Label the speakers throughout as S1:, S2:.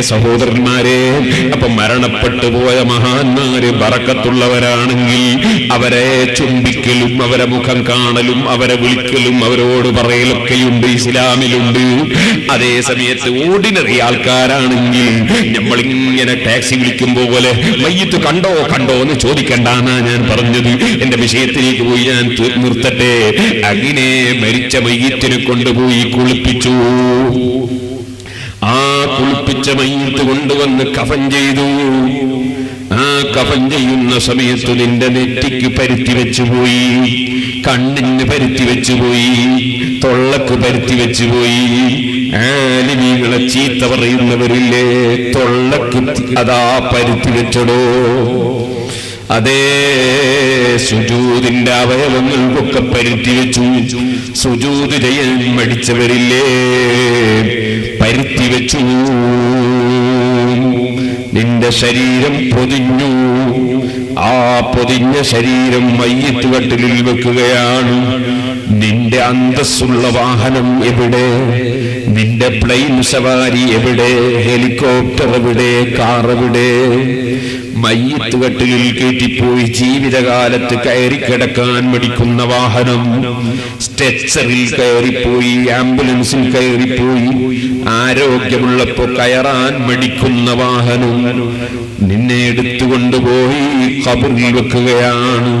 S1: സഹോദരന്മാരെ അപ്പൊ മരണപ്പെട്ടു പോയ മഹാന്മാര് ബറക്കത്തുള്ളവരാണെങ്കിൽ അവരെ ചുംബിക്കലും അവരെ മുഖം കാണലും അവരെ വിളിക്കലും അവരോട് പറയലൊക്കെയുണ്ട് ഇസ്ലാമിലുണ്ട്. അതേ സമയത്ത് ഓർഡിനറി ആൾക്കാരാണെങ്കിൽ നമ്മളിങ്ങനെ ടാക്സി വിളിക്കുമ്പോ പോലെ മയ്യത്ത് കണ്ടോ കണ്ടോ എന്ന് ചോദിക്കണ്ടാന്നാ ഞാൻ പറഞ്ഞത്. എന്റെ വിഷയത്തിലേക്ക് പോയി ഞാൻ നിർത്തട്ടെ. അങ്ങനെ മരിച്ച മയ്യത്തിനെ കൊണ്ടുപോയി കുളിപ്പിച്ചു. കുളിപ്പിച്ച മയ്യത്ത് കൊണ്ടുവന്ന് കഫൻ ചെയ്തു. ആ കഫൻ ചെയ്യുന്ന സമയത്ത് നിന്റെ നെറ്റിക്ക് പരുത്തി വെച്ചുപോയി കണ്ണിന് പരുത്തി വെച്ചുപോയി തൊള്ളക്ക് പരുത്തി വെച്ചുപോയി ആലിനീകളെ ചീത്ത പറയുന്നവരില്ലേ തൊള്ളക്ക് അതാ പരുത്തി വെച്ചടോ. അതേ സുജൂതിന്റെ അവയവങ്ങൾക്കൊക്കെ പരുത്തി വെച്ചു. സുജൂത് ചെയ്യാൻ മടിച്ചവരില്ലേ പരുത്തി വെച്ചു. നിന്റെ ശരീരം പൊതിഞ്ഞു. ആ പൊതിഞ്ഞ ശരീരം മയ്യത്ത് കട്ടിലിൽ വെക്കുകയാണ്. നിന്റെ അന്തസ്സുള്ള വാഹനം എവിടെ? നിന്റെ പ്ലെയിൻ സവാരി എവിടെ? ഹെലികോപ്റ്റർ എവിടെ? കാർ എവിടെ? മയ്യത്ത് കട്ടിലിൽ കയറ്റിപ്പോയി ജീവിതകാലത്ത് കയറി കിടക്കാൻ മടിക്കുന്ന വാഹനം. സ്ട്രെച്ചറിൽ കയറിപ്പോയി ആംബുലൻസിൽ കയറിപ്പോയി ആരോഗ്യമുള്ളപ്പോ കയറാൻ മടിക്കുന്ന വാഹനം. നിന്നെ എടുത്തുകൊണ്ടുപോയി കബറിൽ വെക്കുകയാണ്.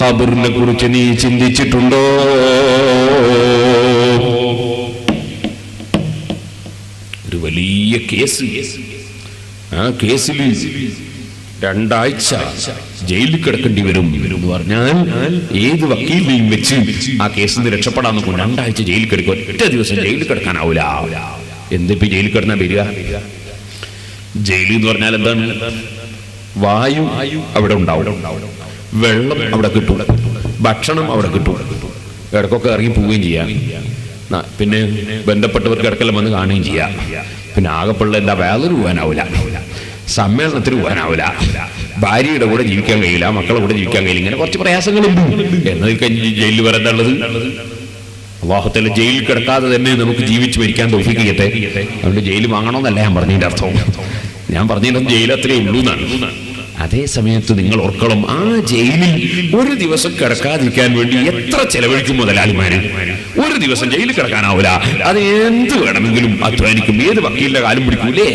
S1: കബറിനെ കുറിച്ച് നീ ചിന്തിച്ചിട്ടുണ്ടോ? ഒരു വലിയ കേസ്. ആ കേസിൽ രണ്ടാഴ്ച ജയിലിൽ കിടക്കേണ്ടി വരും എന്ന് പറഞ്ഞാൽ ഏത് വക്കീലിനെയും വെച്ച് ആ കേസിൽ നിന്ന് രക്ഷപ്പെടാൻ നോക്കും രണ്ടാഴ്ച ജയിലിൽ കിടക്കും. ഒറ്റ ദിവസം ജയിലിൽ കിടക്കാനാവൂല. എന്തിപ്പോ ജയിലിൽ കിടന്നാ വരിക? ജയിലിൽ എന്ന് പറഞ്ഞാൽ എന്താണ്? വായു അവിടെ ഉണ്ടാവും. വെള്ളം അവിടെ കിട്ടും. ഭക്ഷണം അവിടെ കിട്ടും. ഇടക്കൊക്കെ ഇറങ്ങി പോവുകയും ചെയ്യാം. പിന്നെ ബന്ധപ്പെട്ടവർക്ക് ഇടക്കെല്ലാം വന്ന് കാണുകയും ചെയ്യാം. പിന്നെ ആകെപ്പുള്ള എന്താ? വേലൊരു പോകാനാവില്ല സമ്മേളനത്തിന് പോകാനാവില്ല. ഭാര്യയുടെ കൂടെ ജീവിക്കാൻ കഴിയില്ല മക്കളുടെ കൂടെ ജീവിക്കാൻ കഴിയില്ല ഇങ്ങനെ കുറച്ച് പ്രയാസങ്ങളുണ്ട്. കഴിഞ്ഞ് ജയിലിൽ വരേണ്ടുള്ളത് അള്ളാഹുത്തല ജയിലിൽ കിടക്കാതെ തന്നെ നമുക്ക് ജീവിച്ച് മരിക്കാൻ തോഫിക്കട്ടെ അതുകൊണ്ട് ജയിൽ വാങ്ങണമെന്നല്ല ഞാൻ പറഞ്ഞതിന്റെ അർത്ഥം. ഞാൻ പറഞ്ഞില്ല ജയിൽ അത്രേ ഉള്ളൂ എന്നാണ്. അതേ സമയത്ത് നിങ്ങൾ ഓർക്കണം ആ ജയിലിൽ ഒരു ദിവസം കിടക്കാതിരിക്കാൻ വേണ്ടി എത്ര ചെലവഴിക്കും മുതലാളിമാര് ഒരു ദിവസം ജയിലിൽ കിടക്കാനാവില്ല. അത് എന്ത് വേണമെങ്കിലും അധ്വാനിക്കും. ഏത് വക്കീലിന്റെ കാലം പിടിക്കൂലേ?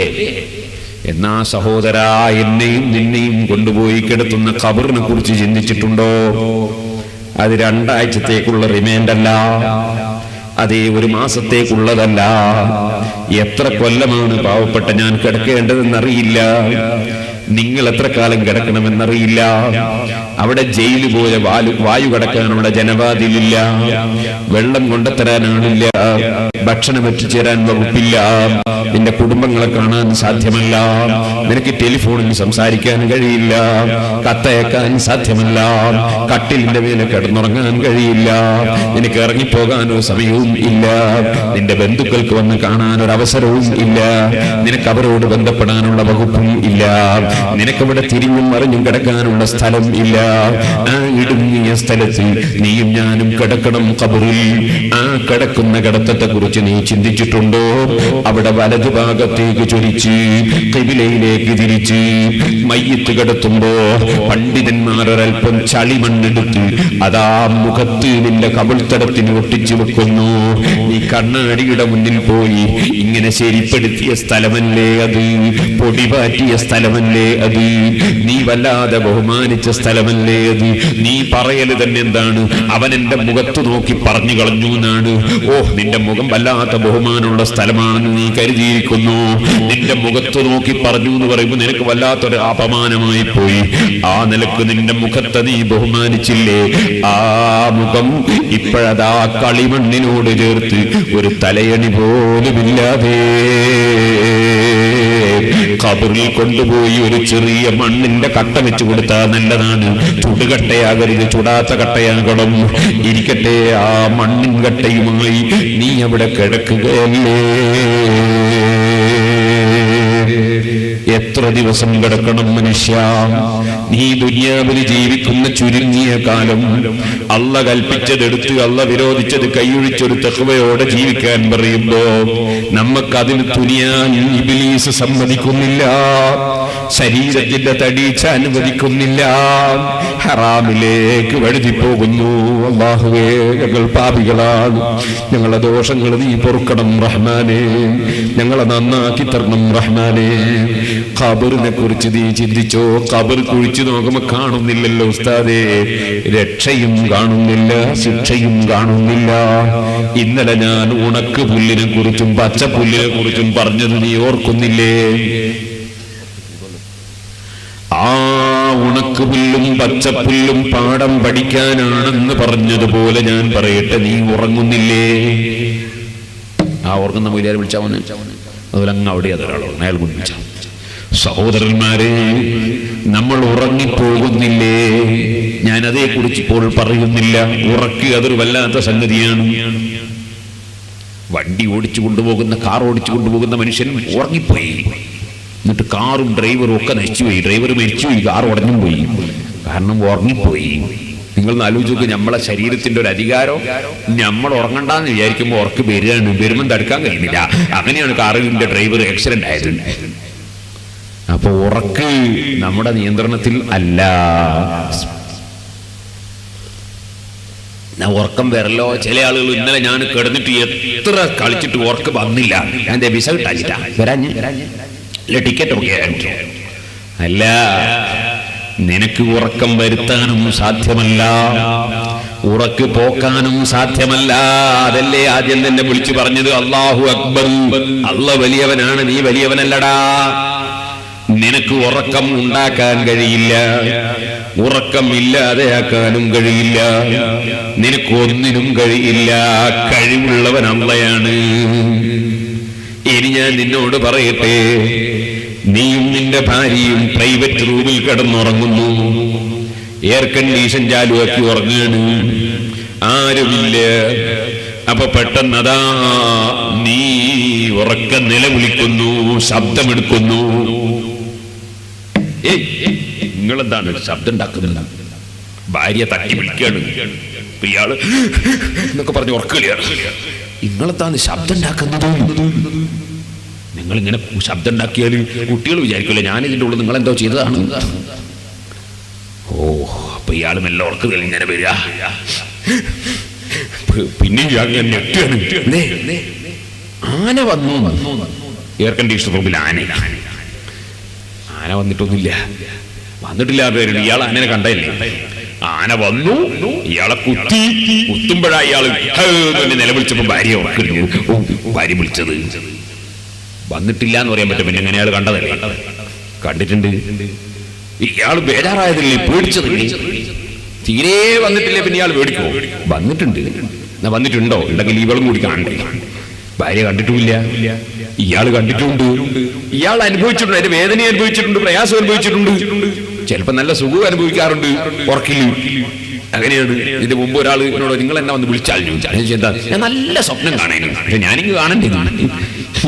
S1: എന്നാ സഹോദര എന്നെയും നിന്നെയും കൊണ്ടുപോയി കിടത്തുന്ന ഖബറിനെ കുറിച്ച് ചിന്തിച്ചിട്ടുണ്ടോ? അത് രണ്ടാഴ്ചത്തേക്കുള്ള റിമൈൻഡ് അതേ ഒരു മാസത്തേക്കുള്ളതല്ല. എത്ര കൊല്ലമാണ് പാവപ്പെട്ട ഞാൻ കിടക്കേണ്ടതെന്നറിയില്ല. നിങ്ങൾ എത്ര കാലം കിടക്കണമെന്നറിയില്ല. അവിടെ ജയിലു പോലെ വായു വായു കടക്കാനുള്ള ജനവാതിലില്ല. വെള്ളം കൊണ്ടുത്തരാനാണില്ല. ഭക്ഷണം എത്തിച്ചേരാൻ വകുപ്പില്ല. നിന്റെ കുടുംബങ്ങളെ കാണാൻ സാധ്യമല്ല. നിനക്ക് ടെലിഫോണിൽ സംസാരിക്കാൻ കഴിയില്ല. കത്തയക്കാൻ സാധ്യമല്ല. കട്ടിലിന്റെ മേലെ കിടന്നുറങ്ങാൻ കഴിയില്ല. നിനക്ക് ഇറങ്ങിപ്പോകാനോ സമയവും ഇല്ല. നിന്റെ ബന്ധുക്കൾക്ക് വന്ന് കാണാൻ ഒരു അവസരവും ഇല്ല. നിനക്ക് അവരോട് ബന്ധപ്പെടാനുള്ള വകുപ്പും ഇല്ല. നിനക്കവിടെ തിരിഞ്ഞും മറിഞ്ഞും കിടക്കാനുള്ള സ്ഥലം ഇല്ല. ആ ഇടുങ്ങിയ സ്ഥലത്തിൽ നീയും ഞാനും കിടക്കണം കബറിൽ ആ കിടക്കുന്ന കിടത്തത്തെ നീ ചിന്തിച്ചിട്ടുണ്ടോ? അവിടെ വലതു ഭാഗത്തേക്ക് ചൊരിച്ച് കബിലയിലേക്ക് തിരിച്ച് മയ്യത്ത് കിടത്തുമ്പോ പണ്ഡിതന്മാർ ഒരൽപ്പം ചളിമണ്ണെടുത്ത് അതാ മുഖത്ത് നിന്റെ കവിൾത്തടത്തിന് ഒട്ടിച്ചു വെക്കുന്നു. നീ കണ്ണാടിയുടെ മുന്നിൽ പോയി ഇങ്ങനെ ശരിപ്പെടുത്തിയ സ്ഥലമല്ലേ അത്? പൊടി പാറ്റിയ സ്ഥലമല്ലേ അത്? നീ വല്ലാതെ ബഹുമാനിച്ച സ്ഥലമല്ലേ അത്? നീ പറയൽ തന്നെ എന്താണ്? അവൻ എന്റെ മുഖത്ത് നോക്കി പറഞ്ഞു കളഞ്ഞു എന്നാണ്. ഓ നിന്റെ മുഖം വല്ലാത്ത ബഹുമാനമുള്ള സ്ഥലമാണെന്ന് നീ കരുതിയിരിക്കുന്നു. നിന്റെ മുഖത്ത് നോക്കി പറഞ്ഞു എന്ന് പറയുമ്പോൾ നിനക്ക് വല്ലാത്തൊരു അപമാനമായി പോയി. ആ നിലയ്ക്ക് നിന്റെ മുഖത്തെ നീ ബഹുമാനിച്ചില്ലേ? ആ മുഖം ഇപ്പോഴതാ കളിമണ്ണിനോട് ചേർത്ത് ഒരു തലയണി പോലുമില്ലാതെ. കബറിൽ കൊണ്ടുപോയി ഒരു ചെറിയ മണ്ണിന്റെ കട്ട വെച്ച് കൊടുത്താൽ നല്ലതാണ്. ചുടുകട്ടയാകരുത് ചുടാത്ത കട്ടയാകണം. ഇരിക്കട്ടെ ആ മണ്ണിൻ കട്ടയുമായി നീ അവിടെ കിടക്കുകയല്ലേ? എത്ര ദിവസം കിടക്കണം മനുഷ്യ? നീ ദുനിയാവിൽ ജീവിക്കുന്ന ചുരുങ്ങിയ കാലം അള്ള കൽപ്പിച്ചതെടുത്ത് അള്ള വിരോധിച്ചത് കൈയൊഴിച്ചൊരു തെക്കുവയോടെ ജീവിക്കാൻ പറയുമ്പോ നമുക്കതിന് തുനിയാൻ ഇബിലീസ് സമ്മതിക്കുന്നില്ല. ശരീരത്തിന്റെ തടീച്ച അനുവദിക്കുന്നില്ല. ഹറാമിലേക്ക് വഴുതി പോകുന്നു അള്ളാഹുവേ ഞങ്ങൾ പാപികളാണ്. ഞങ്ങളെ ദോഷങ്ങൾ നീ പൊറുക്കണം റഹ്മാനെ. ഞങ്ങളെ നന്നാക്കി തരണം റഹ്മാനെ. ഖബറിനെ കുറിച്ച് നീ ചിന്തിച്ചോ? ഖബർ കുഴിച്ചു നോക്കുമ്പോ കാണുന്നില്ലല്ലോ ഉസ്താദേ. രക്ഷയും കാണുന്നില്ല ശിക്ഷയും കാണുന്നില്ല. ഇന്നലെ ഞാൻ ഉണക്ക് പുല്ലിനെ കുറിച്ചും പച്ച പുല്ലിനെ കുറിച്ചും പറഞ്ഞത് നീ ഓർക്കുന്നില്ലേ ആ ഉണക്കുപുല്ലും പച്ചപ്പുല്ലും പാഠം പഠിക്കാനാണെന്ന് പറഞ്ഞതുപോലെ ഞാൻ പറയട്ടെ നീ ഉറങ്ങുന്നില്ലേ? ആ ഉറങ്ങുന്ന മൊയിലാരെ വിളിച്ചാവുന്ന അതുപോലെ അവിടെ അതൊരാളോ അയാൾ വിളിച്ച സഹോദരന്മാരെ നമ്മൾ ഉറങ്ങിപ്പോകുന്നില്ലേ? ഞാൻ അതേ കുറിച്ച് ഇപ്പോൾ പറയുന്നില്ല. ഉറക്കി അതൊരു വല്ലാത്ത സംഗതിയാണ്. വണ്ടി ഓടിച്ചു കൊണ്ടുപോകുന്ന കാർ ഓടിച്ചു കൊണ്ടുപോകുന്ന മനുഷ്യൻ ഉറങ്ങിപ്പോയി. എന്നിട്ട് കാറും ഡ്രൈവറും ഒക്കെ നശിച്ചുപോയി. ഡ്രൈവർ മരിച്ചുപോയി കാർ ഉടഞ്ഞും പോയി. കാരണം ഉറങ്ങിപ്പോയി. നിങ്ങൾ ആലോചിച്ച് നോക്ക് നമ്മളെ ശരീരത്തിന്റെ ഒരു അധികാരം? നമ്മൾ ഉറങ്ങണ്ടെന്ന് വിചാരിക്കുമ്പോൾ ഉറക്ക് വരികയാണ്. വരുമ്പം തടുക്കാൻ കഴിയുന്നില്ല. അങ്ങനെയാണ് കാറിന്റെ ഡ്രൈവർ ആക്സിഡന്റ് ആയത്. അപ്പൊ ഉറക്ക് നമ്മുടെ നിയന്ത്രണത്തിൽ അല്ല. ഞാൻ ഉറക്കം വരല്ലോ. ചില ആളുകൾ ഇന്നലെ ഞാൻ കിടന്നിട്ട് എത്ര കളിച്ചിട്ട് ഉറക്ക് വന്നില്ല. ഞാൻ വിസ കിട്ടാഞ്ഞിട്ടാ വരാഞ്ഞ്. അല്ല ടിക്കറ്റ് ഒക്കെ അല്ല നിനക്ക് ഉറക്കം വരുത്താനും സാധ്യമല്ല. ഉറക്ക് പോക്കാനും സാധ്യമല്ല. അതല്ലേ ആദ്യം തന്നെ വിളിച്ചു പറഞ്ഞത്? അള്ളാഹു അക്ബർ. അല്ല വലിയവനാണ് നീ വലിയവനല്ലടാ. നിനക്ക് ഉറക്കം ഉണ്ടാക്കാൻ കഴിയില്ല. ഉറക്കം ഇല്ലാതെയാക്കാനും കഴിയില്ല. നിനക്ക് ഒന്നിനും കഴിയില്ല. കഴിവുള്ളവൻ അള്ളയാണ്. ഇനി ഞാൻ നിന്നോട് പറയട്ടെ. നീയും നിന്റെ ഭാര്യയും പ്രൈവറ്റ് റൂമിൽ കിടന്നുറങ്ങുന്നു. എയർ കണ്ടീഷൻ ചാലുവാക്കി ഉറങ്ങുകയാണ് ആരുമില്ല. അപ്പൊ പെട്ടെന്നതാ നീ ഉറക്ക നിലവിളിക്കുന്നു ശബ്ദമെടുക്കുന്നു. നിങ്ങളെന്താണ് ശബ്ദം ഉണ്ടാക്കുന്നില്ല ഭാര്യ തട്ടി വിളിക്കാണ് ഇപ്പൊ ഇയാൾ എന്നൊക്കെ പറഞ്ഞ് ഉറക്കുകയാണ് താന്ന് ശബ്ദം ഉണ്ടാക്കുന്നത് നിങ്ങൾ ഇങ്ങനെ ശബ്ദം ഉണ്ടാക്കിയാൽ കുട്ടികൾ വിചാരിക്കില്ല ഞാൻ ഇതിന്റെ ഉള്ളിൽ നിങ്ങൾ എന്തോ ചെയ്തതാണ്. ഓ അപ്പൊ ഇയാൾ മെല്ലെ ഉറക്കുക ഇങ്ങനെ വരിക? പിന്നെ ഇയാൾ ഞാൻ ആന വന്നു. എയർ കണ്ടീഷണർ റൂമിൽ ആന. ആന വന്നിട്ടൊന്നുമില്ല. വന്നിട്ടില്ല പേരുണ്ട് ഇയാൾ ആനനെ കണ്ടല്ലേ ആന വന്നു ഇയാളെ കുത്തി. കുത്തുമ്പോഴാ ഇയാൾ നിലവിളിച്ചപ്പോ ഭാര്യ ഓർക്കുന്നു ഭാര്യ വിളിച്ചത്. വന്നിട്ടില്ല എന്ന് പറയാൻ പറ്റും. പിന്നെ എങ്ങനെ അയാൾ കണ്ടതല്ലേ കണ്ടിട്ടുണ്ട്. ഇയാൾ ബേജാറായതില്ലേ പേടിച്ചതല്ലേ തീരെ വന്നിട്ടില്ലേ പിന്നെ ഇയാൾ പേടിക്കോ വന്നിട്ടുണ്ട്. എന്നാ വന്നിട്ടുണ്ടോ? ഉണ്ടെങ്കിൽ ഇവളും കൂടി കാണണ്ടേ? ഭാര്യ കണ്ടിട്ടുമില്ല. ഇയാൾ കണ്ടിട്ടുണ്ട്. ഇയാൾ അനുഭവിച്ചിട്ടുണ്ട്. അതിന്റെ വേദന അനുഭവിച്ചിട്ടുണ്ട്. പ്രയാസം അനുഭവിച്ചിട്ടുണ്ട്. ചിലപ്പോ നല്ല സുഖം അനുഭവിക്കാറുണ്ട്. അങ്ങനെയാണ്. ഇതിന്റെ മുമ്പ് ഒരാൾ എന്നോട് നിങ്ങൾ എന്നെ വന്ന് വിളിച്ചാൽ ഞാൻ എന്താ? ഞാൻ നല്ല സ്വപ്നം കാണാനും ഞാനിങ്ങ് കാണണ്ടേ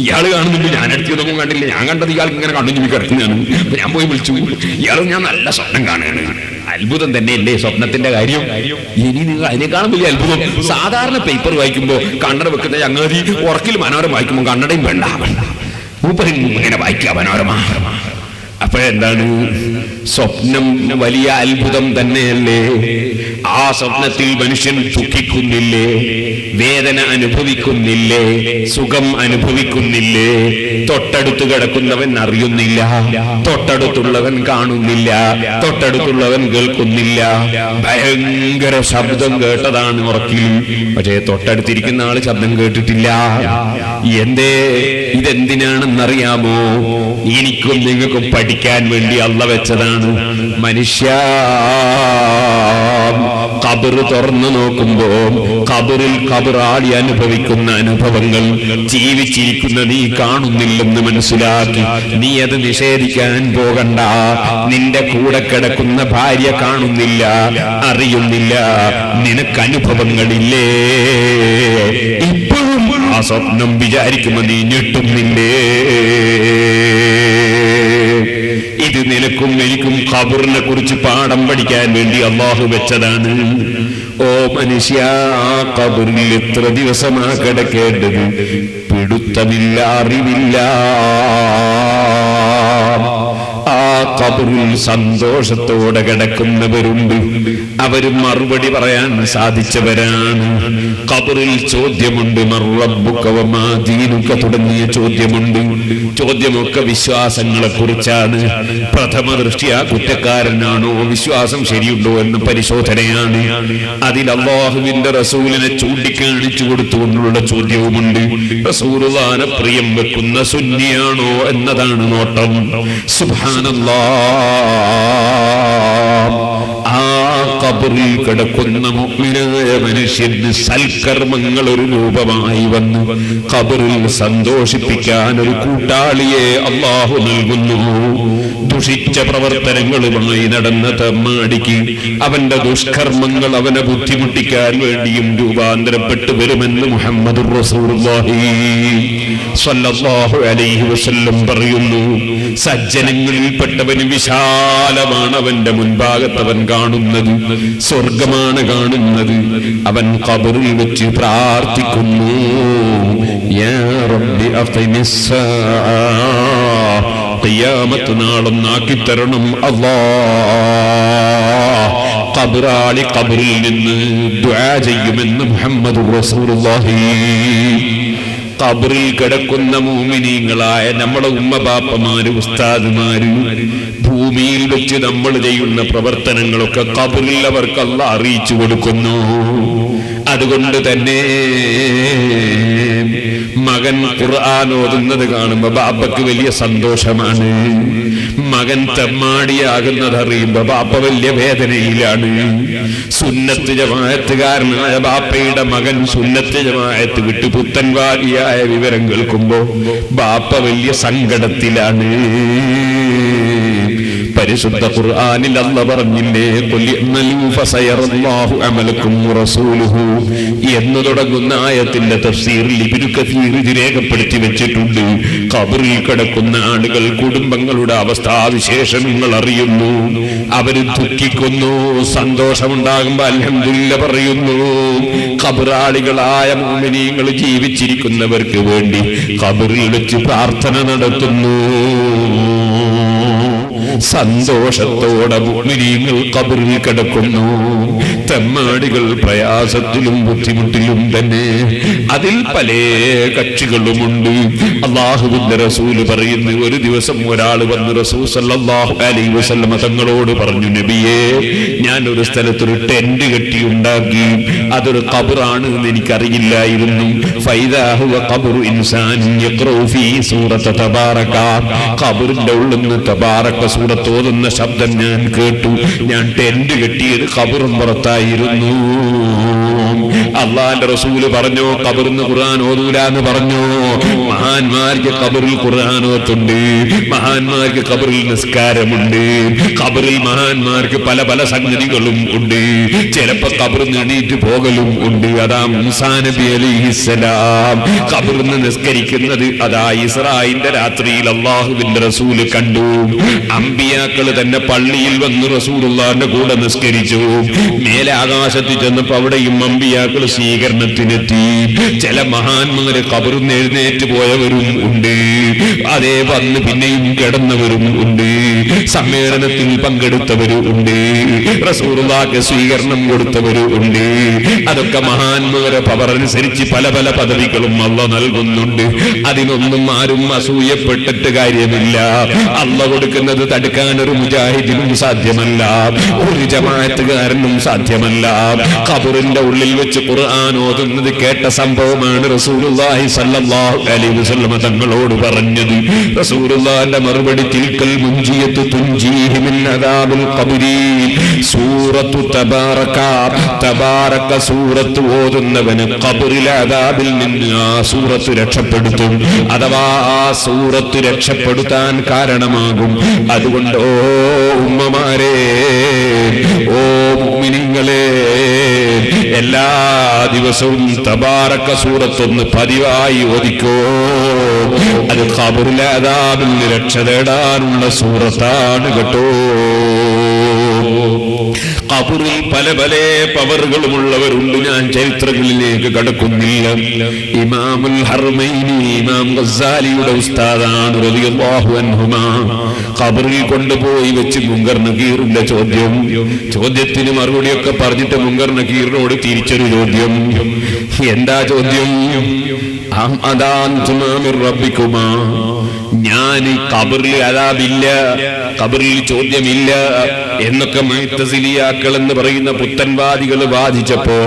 S1: ഇയാൾ കാണുന്നുണ്ട്. ഞാൻ അടുത്തൊന്നും കണ്ടില്ല. ഞാൻ കണ്ടത് ഇയാൾക്ക് ഇങ്ങനെ കണ്ടു ചുമി കിടക്കുന്നതാണ്. അപ്പൊ ഞാൻ പോയി വിളിച്ചു. ഇയാൾ ഞാൻ നല്ല സ്വപ്നം കാണുകയാണ്. അത്ഭുതം തന്നെയല്ലേ സ്വപ്നത്തിന്റെ കാര്യം. ഇനി നിങ്ങൾ അതിനേക്കാളും വലിയ അത്ഭുതം. സാധാരണ പേപ്പർ വായിക്കുമ്പോൾ കണ്ണട വെക്കുന്ന ചങ്ങാതി ഉറക്കിൽ മനോരമ വായിക്കുമ്പോൾ കണ്ണടയും വേണ്ട വേണ്ട. മൂപ്പരും ഇങ്ങനെ വായിക്കുക മനോരമ. അപ്പോഴെന്താണ് സ്വപ്നം വലിയ അത്ഭുതം തന്നെയല്ലേ? ആ സ്വപ്നത്തിൽ മനുഷ്യൻ ദുഃഖിക്കുന്നില്ലേ? വേദന അനുഭവിക്കുന്നില്ലേ? സുഖം അനുഭവിക്കുന്നില്ലേ? തൊട്ടടുത്ത് കിടക്കുന്നവൻ അറിയുന്നില്ല. തൊട്ടടുത്തുള്ളവൻ കാണുന്നില്ല. തൊട്ടടുത്തുള്ളവൻ കേൾക്കുന്നില്ല. ഭയങ്കര ശബ്ദം കേട്ടതാണ് ഉറക്കിൽ. പക്ഷേ തൊട്ടടുത്തിരിക്കുന്ന ആൾ ശബ്ദം കേട്ടിട്ടില്ല. എന്തേ ഇതെന്തിനാണെന്നറിയാമോ? എനിക്കും നിങ്ങൾക്കും പഠിക്കാൻ വേണ്ടി അള്ള വെച്ചതാണ്. മനുഷ്യ കബറ് തുറന്നു നോക്കുമ്പോ കബറിൽ കബറാടി അനുഭവിക്കുന്ന അനുഭവങ്ങൾ ജീവിച്ചിരിക്കുന്ന നീ കാണുന്നില്ലെന്ന് മനസ്സിലാക്കി നീ അത് നിഷേധിക്കാൻ പോകണ്ട. നിന്റെ കൂടെ കിടക്കുന്ന ഭാര്യ കാണുന്നില്ല അറിയുന്നില്ല നിനക്ക് അനുഭവങ്ങളില്ലേ? ഇപ്പോഴും ആ സ്വപ്നം വിചാരിക്കുമ്പോ നീ ഞെട്ടുന്നില്ലേ? ഖബറിനെ കുറിച്ച് പാഠം പഠിക്കാൻ വേണ്ടി അള്ളാഹു വെച്ചതാണ്. ഓ മനുഷ്യ ആ ഖബറിൽ എത്ര ദിവസമാ കിടക്കേണ്ടത്? പിടുത്തമില്ല അറിവില്ല. കബറിൽ സന്തോഷത്തോടെ കിടക്കുന്നവരുണ്ട് അവർ മറുപടി പറയാൻ സാധിച്ചവരാണ്. കബറിൽ ചോദ്യമുണ്ട് തുടങ്ങിയ ചോദ്യമുണ്ട്. ചോദ്യമൊക്കെ വിശ്വാസങ്ങളെ കുറിച്ചാണ് പ്രഥമ ദൃഷ്ടിയ കുറ്റക്കാരനാണോ വിശ്വാസം ശരിയുണ്ടോ എന്ന പരിശോധനയാണ്. അതിൽ അള്ളാഹുവിന്റെ റസൂലിനെ ചൂണ്ടിക്കാണിച്ചു കൊടുത്തുകൊണ്ടുള്ള ചോദ്യവുമുണ്ട്. റസൂലുള്ളാനെ പ്രിയം വെക്കുന്ന സുന്നിയാണോ എന്നതാണ് നോട്ടം. സുബ്ഹാനല്ലാ ആ കബറിൽ കിടക്കുന്ന മുഅ്മിനായ മനുഷ്യന് സൽക്കർമ്മങ്ങൾ ഒരു രൂപമായി വന്ന്. കബറിൽ സന്തോഷിപ്പിക്കാൻ ഒരു കൂട്ടാളിയെ അള്ളാഹു നൽകുന്നു. ദുഷിച്ച പ്രവർത്തനങ്ങളുമായി നടന്ന തമ്മാടിക്ക് അവന്റെ ദുഷ്കർമ്മങ്ങൾ അവനെ ബുദ്ധിമുട്ടിക്കാൻ വേണ്ടിയും രൂപാന്തരപ്പെട്ടു വരുമെന്ന് മുഹമ്മദ് പറയുന്നു. സജ്ജനങ്ങളിൽപ്പെട്ടവന് വിശാലമാണ് അവന്റെ മുൻഭാഗത്ത് അവൻ കാണുന്നത്. സ്വർഗമാണ് കാണുന്നത്. അവൻ കബറിൽ വെച്ച് പ്രാർത്ഥിക്കുന്നു. ഖിയാമത്ത് നാളൊന്നാക്കി തരണം അള്ളാ കബറാളി കബറിൽ നിന്ന് ദ്വാ ചെയ്യുമെന്ന് മുഹമ്മദ് റസൂലുള്ളാഹി. കബറിൽ കിടക്കുന്ന മൂമിനീങ്ങളായ നമ്മുടെ ഉമ്മ ബാപ്പമാര് ഉസ്താദുമാര് ഭൂമിയിൽ വെച്ച് നമ്മൾ ചെയ്യുന്ന പ്രവർത്തനങ്ങളൊക്കെ കബറിൽ അവർക്കല്ല അറിയിച്ചു കൊടുക്കുന്നു. അതുകൊണ്ട് തന്നെ മകൻ ഖുർആൻ ഓതുന്നത് കാണുമ്പോ ബാപ്പക്ക് വലിയ സന്തോഷമാണ്. മകൻ തെമ്മാടിയാകുന്നത് അറിയുമ്പോ ബാപ്പ വലിയ വേദനയിലാണ്. സുന്നത്ത് ജമായത്തുകാരനായ ബാപ്പയുടെ മകൻ സുന്നത്ത് ജമായത്ത് വിട്ട് പുത്തൻവാരിയായ വിവരം കേൾക്കുമ്പോ ബാപ്പ വലിയ സങ്കടത്തിലാണ്. പരിശുദ്ധ ഖുർആനിൽ അല്ല പറഞ്ഞില്ലേ എന്ന് തുടങ്ങുന്ന ആയത്തിന്റെ തഫ്സീറിൽ ഇബ്നു കസീർ രേഖപ്പെടുത്തി വെച്ചിട്ടുണ്ട്. ഖബറിൽ കിടക്കുന്ന ആളുകൾ കുടുംബങ്ങളുടെ അവസ്ഥാവിശേഷങ്ങൾ അറിയുന്നു. അവർ ദുഃഖിക്കുന്നു സന്തോഷമുണ്ടാകുമ്പോ അല്ല പറയുന്നു. ഖബറാളികളായ മോമിനിയങ്ങൾ ജീവിച്ചിരിക്കുന്നവർക്ക് വേണ്ടി ഖബറിൽ വെച്ച് പ്രാർത്ഥന നടത്തുന്നു. സന്തോഷത്തോടെ മുഅ്മിനീങ്ങൾ കബറിൽ കിടക്കുന്നു. തെമ്മാടികൾ പ്രയാസത്തിലും ബുദ്ധിമുട്ടിലും തന്നെ അതിൽ പല കക്ഷികളുമുണ്ട്. അള്ളാഹുവിന്റെ റസൂൽ പറയുന്നു ഒരു ദിവസം ഒരാൾ വന്ന് റസൂൽ സല്ലല്ലാഹു അലൈഹി വസല്ലമ തങ്ങളോട് പറഞ്ഞു നബിയെ ഞാൻ ഒരു സ്ഥലത്തൊരു ടെന്റ് കെട്ടി ഉണ്ടാക്കി അതൊരു കബറാണ് എന്ന് എനിക്കറിയില്ലായിരുന്നു. കബറിന്റെ ഉള്ളിൽ നിന്ന് തബാറക സൂറത്ത് ഓതുന്ന ശബ്ദം ഞാൻ കേട്ടു. ഞാൻ ടെന്റ് കെട്ടിയത് Jair Nu. അള്ളാന്റെ റസൂൽ പറഞ്ഞു കബറിന്ന് ഖുർആൻ ഓതൂല എന്ന് പറഞ്ഞു. മഹാന്മാർക്ക് ഖബറിൽ ഖുർആൻ ഓത്തുണ്ട് മഹാന്മാർക്ക് കബറിൽ നിസ്കാരമുണ്ട് ഖബറിൽ മഹാന്മാർക്ക് പല പല സംഗതികളും ഉണ്ട്. ചിലപ്പോ ഖബർ എണീറ്റ് പോകലും ഉണ്ട്. അതാ മൂസാ നബി അലിഹിസലാം ഖബറിന്ന് നിസ്കരിക്കുന്നത് അതാ ഇസ്രായിന്റെ രാത്രിയിൽ അള്ളാഹുവിന്റെ റസൂൽ കണ്ടു. അമ്പിയാക്കൾ തന്നെ പള്ളിയിൽ വന്ന് റസൂലുള്ളാന്റെ കൂടെ നിസ്കരിച്ചു. മേലെ ആകാശത്തിൽ ചെന്നപ്പോ അവിടെയും അമ്പിയാക്കൾ സ്വീകരണത്തിനെത്തി ചില മഹാന്മാര് കബറും എഴുന്നേറ്റ് പോയവരും ഉണ്ട്. അതേ വന്ന് പിന്നെയും കിടന്നവരും ഉണ്ട്. സമ്മേളനത്തിൽ പങ്കെടുത്തവരും ഉണ്ട്. റസൂറുള്ളാക്ക് സ്വീകരണം കൊടുത്തവരും ഉണ്ട്. അതൊക്കെ മഹാന്മാരെ പവർ അനുസരിച്ച് പല പല പദവികളും അല്ല നൽകുന്നുണ്ട്. അതിനൊന്നും ആരും അസൂയപ്പെട്ടിട്ട് കാര്യമില്ല. അല്ല കൊടുക്കുന്നത് തടുക്കാൻ ഒരു മുജാഹിദിനും സാധ്യമല്ല. ഒരു ജമാഅത്തുകാരനും സാധ്യമല്ല. കബറിന്റെ ഉള്ളിൽ വെച്ച് ഖുർആൻ ഓതുന്നത് കേട്ട സംഭവമാണ് റസൂലുള്ളാഹി സല്ലല്ലാഹു അലൈഹി വസല്ലമ തങ്ങളോട് പറഞ്ഞത്. റസൂലുള്ളാഹിന്റെ മറുപടി തിൽക്കൽ മുഞ്ചിയത്ത് തുൻജീഹി മിൻ അദാബിൽ ഖബരി. സൂറത്തു തബാറക തബാറക സൂറത്തു ഓതുന്നവനെ ഖബറിലെ അദാബിൽ നിന്ന് ആ സൂറത്തു രക്ഷപ്പെടുത്തും. അഥവാ ആ സൂറത്തു രക്ഷപ്പെടുത്താൻ കാരണമാകും. അതുകൊണ്ട് ഓ ഉമ്മമാരെ ഓ മുഅ്മിനീങ്ങളെ എല്ലാ ദിവസവും തബാറക്ക സൂറത്തൊന്ന് പതിവായി ഓദിക്കോ അത് കബറിലെ അതാബിൽ രക്ഷ തേടാനുള്ള സൂറത്താണ് കേട്ടോ. കബറിൽ പല പല പവറുകളുമുള്ളവരുണ്ട്. ഞാൻ ചരിത്രങ്ങളിലേക്ക് കടക്കുന്നില്ല. ഇമാമുൽ ഹർമൈനി ഇമാം ഗസാലിയുടെ ഉസ്താദാണ് ഖബറിൽ കൊണ്ടുപോയി വെച്ച് മുങ്കർ നഗീറിന്റെ ചോദ്യം. ചോദ്യത്തിന് മറുപടിയൊക്കെ പറഞ്ഞിട്ട് മുങ്കർ നഗീറിനോട് തിരിച്ചൊരു ചോദ്യം. എന്താ ചോദ്യം? ഞാൻ കബറിൽ അതാബില്ല കബറിൽ ചോദ്യമില്ല എന്നൊക്കെ മൈത്തസിലിയാക്കൾ എന്ന് പറയുന്ന പുത്തൻവാദികൾ വാദിച്ചപ്പോ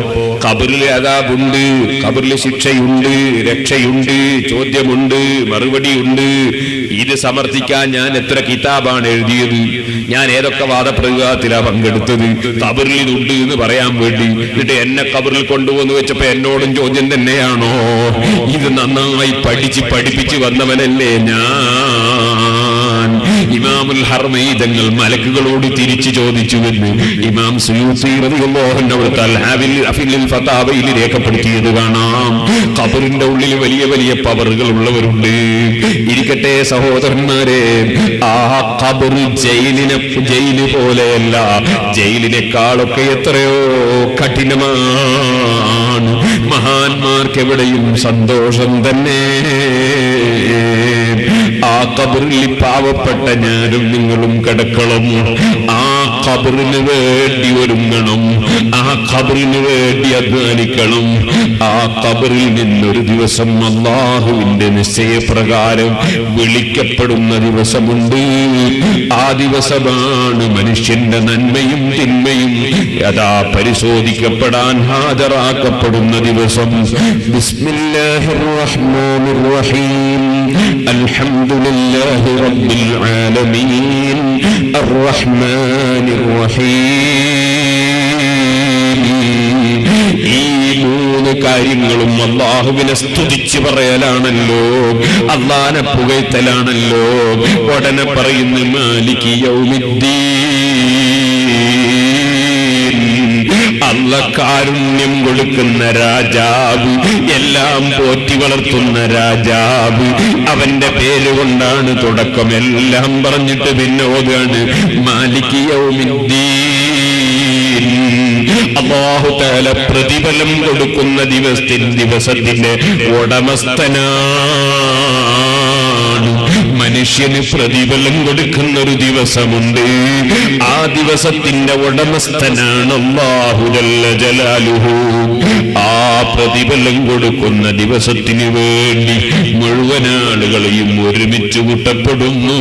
S1: കബറിൽ അതാബുണ്ട് കബറിൽ ശിക്ഷയുണ്ട് രക്ഷയുണ്ട് ചോദ്യമുണ്ട് മറുപടിയുണ്ട്. ഇത് സമർത്ഥിക്കാൻ ഞാൻ എത്ര കിതാബാണ് എഴുതിയത്? ഞാൻ ഏതൊക്കെ വാദപ്രതിവാദത്തിലാ പങ്കെടുത്തത്? കബറിൽ ഇതുണ്ട് എന്ന് പറയാൻ വേണ്ടി. എന്നിട്ട് എന്നെ കബറിൽ കൊണ്ടുവന്ന് വെച്ചപ്പോ എന്നോടും ചോദ്യം തന്നെയാണോ? ഇത് നന്നായി പഠിച്ച് പഠിപ്പിച്ച് വന്നവനല്ലേ ഞാൻ? ഇമാമുൽ ഹർമൈതങ്ങൾ മലക്കുകളോട് തിരിച്ചു ചോദിച്ചുവെന്ന് ഇമാം ഫതാവയിൽ രേഖപ്പെടുത്തിയത് കാണാം. ഖബറിന്റെ ഉള്ളിൽ വലിയ വലിയ പവറുകൾ ഉള്ളവരുണ്ട്. ഇരിക്കട്ടെ സഹോദരന്മാരെ ആ ഖബർ ജയിലിനെ ജയിൽ പോലെയല്ല. ജയിലിനേക്കാളൊക്കെ എത്രയോ കഠിനമാണ്. മഹാന്മാർക്ക് എവിടെയും സന്തോഷം തന്നെ. ആ കബറിൽ പാവപ്പെട്ട ഞാനും നിങ്ങളും കിടക്കണം. ആ കബറിന് വേണ്ടി ഒരുങ്ങണം. ആ കബറിന് വേണ്ടി അധ്വാനിക്കണം. ആ കബറിൽ നിന്നൊരു ദിവസം അള്ളാഹുവിന്റെ നിശ്ചയപ്രകാരം വിളിക്കപ്പെടുന്ന ദിവസമുണ്ട്. ആ ദിവസമാണ് മനുഷ്യന്റെ നന്മയും തിന്മയും. അതാ പരിശോധിക്കപ്പെടാൻ ഹാജരാക്കപ്പെടുന്ന ദിവസം. ബിസ്മില്ലാഹിർ റഹ്മാനിർ റഹീം. അൽഹംദുലില്ലാഹി റബ്ബിൽ ആലമീൻ. العالمين റഹീം. ഈ മൂന്ന് കാര്യങ്ങളും അള്ളാഹുവിനെ സ്തുതിച്ച് പറയലാണല്ലോ. അള്ളാനെ പുകഴ്ത്തലാണല്ലോ. ഉടനെ പറയുന്നു മാലിക് യൗമിദ്ദീൻ. കാരുണ്യം കൊടുക്കുന്ന രാജാവ് എല്ലാം പോറ്റി വളർത്തുന്ന രാജാവ്. അവന്റെ പേര് കൊണ്ടാണ് തുടക്കം എല്ലാം പറഞ്ഞിട്ട് പിന്നെ ഓതാണ് മാലിക് യൗമിദ്ദീൻ. അള്ളാഹു താല പ്രതിഫലം കൊടുക്കുന്ന ദിവസത്തിൻ ദിവസത്തിന്റെ ഉടമസ്ഥനാണ് മനുഷ്യന് പ്രതിഫലം കൊടുക്കുന്ന ഒരു ദിവസമുണ്ട്. ആ ദിവസത്തിന്റെ ഉടമസ്ഥനാണ് ജലാലുഹു. ആ പ്രതിഫലം കൊടുക്കുന്ന ദിവസത്തിന് വേണ്ടി മുഴുവൻ ആളുകളെയും ഒരുമിച്ച് കൂട്ടപ്പെടുന്നു.